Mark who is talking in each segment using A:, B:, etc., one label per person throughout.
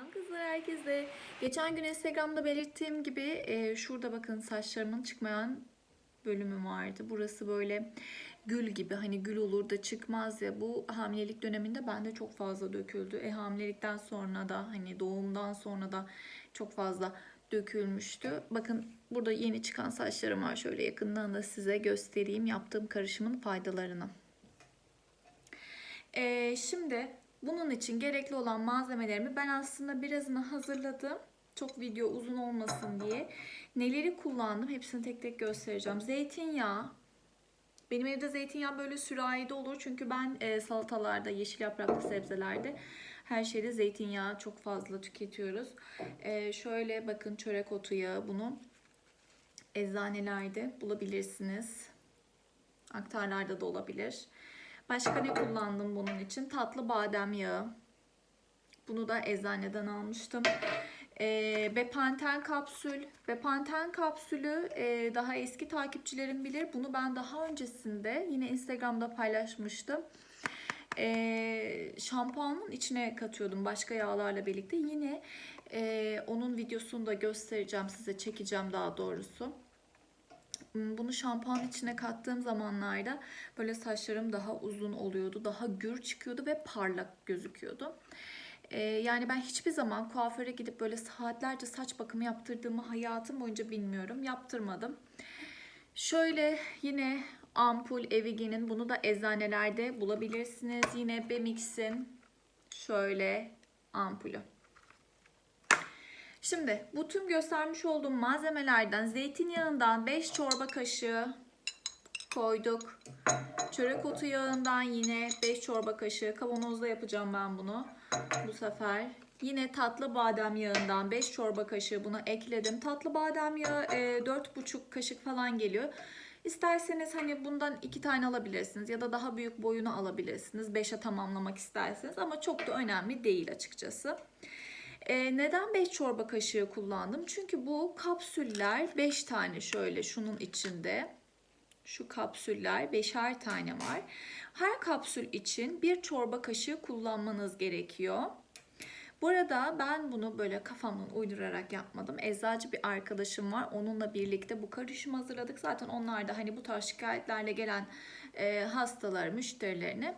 A: Selam kızlar herkese. Geçen gün Instagram'da belirttiğim gibi e, şurada bakın saçlarımın çıkmayan bölümü vardı. Burası böyle gül gibi hani gül olur da çıkmaz ya. Bu hamilelik döneminde bende çok fazla döküldü. E hamilelikten sonra da hani doğumdan sonra da çok fazla dökülmüştü. Bakın burada yeni çıkan saçlarım var. Şöyle yakından da size göstereyim yaptığım karışımın faydalarını. Ee, şimdi bunun için gerekli olan malzemelerimi ben aslında birazını hazırladım. Çok video uzun olmasın diye. Neleri kullandım hepsini tek tek göstereceğim. Zeytinyağı. Benim evde zeytinyağı böyle sürahide olur. Çünkü ben e, salatalarda, yeşil yapraklı sebzelerde her şeyde zeytinyağı çok fazla tüketiyoruz. E, şöyle bakın çörek otu yağı bunu eczanelerde bulabilirsiniz. Aktarlarda da olabilir. Başka ne kullandım bunun için? Tatlı badem yağı. Bunu da eczaneden almıştım. Ee, Bepanten kapsül. Bepanten kapsülü e, daha eski takipçilerim bilir. Bunu ben daha öncesinde yine Instagram'da paylaşmıştım. Ee, şampuanın içine katıyordum başka yağlarla birlikte. Yine e, onun videosunu da göstereceğim size çekeceğim daha doğrusu. Hmm, Bunu şampuan içine kattığım zamanlarda böyle saçlarım daha uzun oluyordu. Daha gür çıkıyordu ve parlak gözüküyordu. Ee, yani ben hiçbir zaman kuaföre gidip böyle saatlerce saç bakımı yaptırdığımı hayatım boyunca bilmiyorum. Yaptırmadım. Şöyle yine ampul Evigi'nin bunu da eczanelerde bulabilirsiniz. Yine Bemix'in şöyle ampulü. Şimdi bu tüm göstermiş olduğum malzemelerden zeytinyağından 5 çorba kaşığı koyduk. Çörek otu yağından yine 5 çorba kaşığı kavanozda yapacağım ben bunu bu sefer. Yine tatlı badem yağından 5 çorba kaşığı bunu ekledim. Tatlı badem yağı e, 4,5 kaşık falan geliyor. İsterseniz hani bundan iki tane alabilirsiniz ya da daha büyük boyunu alabilirsiniz. 5'e tamamlamak isterseniz ama çok da önemli değil açıkçası. Ee, neden 5 çorba kaşığı kullandım? Çünkü bu kapsüller 5 tane şöyle şunun içinde. Şu kapsüller 5'er tane var. Her kapsül için bir çorba kaşığı kullanmanız gerekiyor. Bu arada ben bunu böyle kafamdan uydurarak yapmadım. Eczacı bir arkadaşım var. Onunla birlikte bu karışımı hazırladık. Zaten onlar da hani bu tarz şikayetlerle gelen e, hastalar, müşterilerine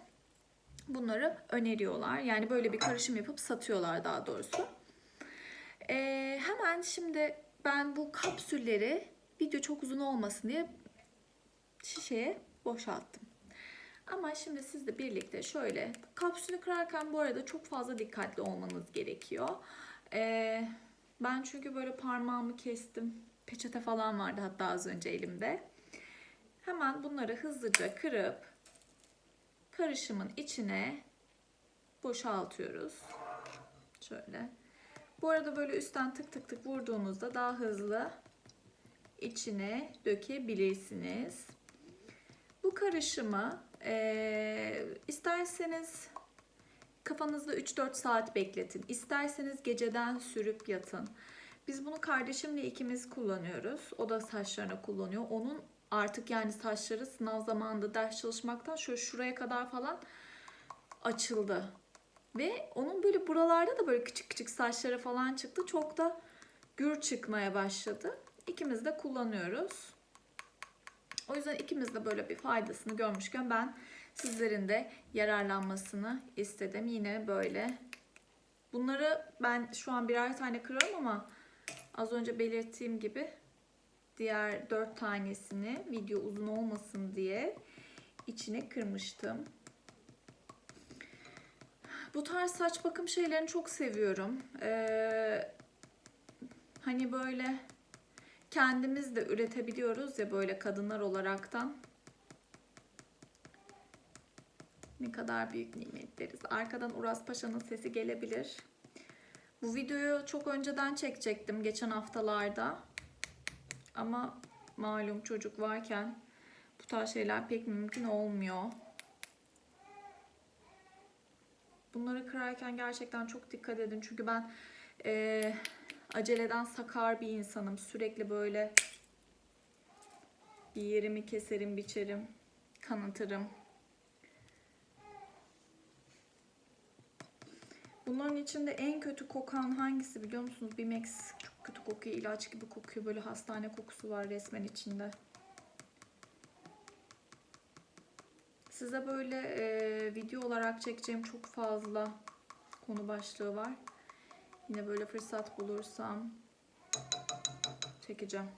A: bunları öneriyorlar. Yani böyle bir karışım yapıp satıyorlar daha doğrusu. Ee, hemen şimdi ben bu kapsülleri video çok uzun olmasın diye şişeye boşalttım. Ama şimdi siz de birlikte şöyle kapsülü kırarken bu arada çok fazla dikkatli olmanız gerekiyor. Ee, ben çünkü böyle parmağımı kestim. Peçete falan vardı hatta az önce elimde. Hemen bunları hızlıca kırıp karışımın içine boşaltıyoruz. Şöyle. Bu arada böyle üstten tık tık tık vurduğunuzda daha hızlı içine dökebilirsiniz. Bu karışımı e, isterseniz kafanızda 3-4 saat bekletin. İsterseniz geceden sürüp yatın. Biz bunu kardeşimle ikimiz kullanıyoruz. O da saçlarına kullanıyor. Onun artık yani saçları sınav zamanında ders çalışmaktan şöyle şuraya kadar falan açıldı. Ve onun böyle buralarda da böyle küçük küçük saçları falan çıktı. Çok da gür çıkmaya başladı. İkimiz de kullanıyoruz. O yüzden ikimiz de böyle bir faydasını görmüşken ben sizlerin de yararlanmasını istedim. Yine böyle. Bunları ben şu an birer tane kırıyorum ama az önce belirttiğim gibi diğer dört tanesini video uzun olmasın diye içine kırmıştım. Bu tarz saç bakım şeylerini çok seviyorum. Ee, hani böyle kendimiz de üretebiliyoruz ya böyle kadınlar olaraktan. Ne kadar büyük nimetleriz. Arkadan Uras Paşa'nın sesi gelebilir. Bu videoyu çok önceden çekecektim geçen haftalarda. Ama malum çocuk varken bu tarz şeyler pek mümkün olmuyor. Bunları kırarken gerçekten çok dikkat edin. Çünkü ben e, aceleden sakar bir insanım. Sürekli böyle bir yerimi keserim, biçerim, kanatırım. Bunların içinde en kötü kokan hangisi biliyor musunuz? Bimex kötü kokuyor. ilaç gibi kokuyor. Böyle hastane kokusu var resmen içinde. Size böyle e, video olarak çekeceğim çok fazla konu başlığı var. Yine böyle fırsat bulursam çekeceğim.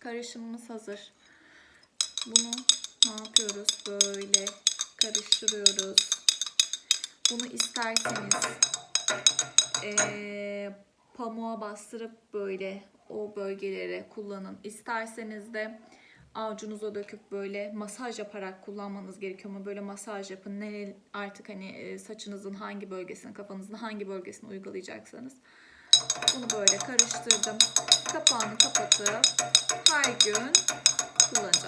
A: Karışımımız hazır. Bunu ne yapıyoruz? Böyle karıştırıyoruz. Bunu isterseniz eee, pamuğa bastırıp böyle o bölgelere kullanın. İsterseniz de avucunuza döküp böyle masaj yaparak kullanmanız gerekiyor ama böyle masaj yapın. Ne artık hani e, saçınızın hangi bölgesine, kafanızın hangi bölgesine uygulayacaksanız. Bunu böyle karıştırdım. Kapağını kapatıp her gün kullanacağım.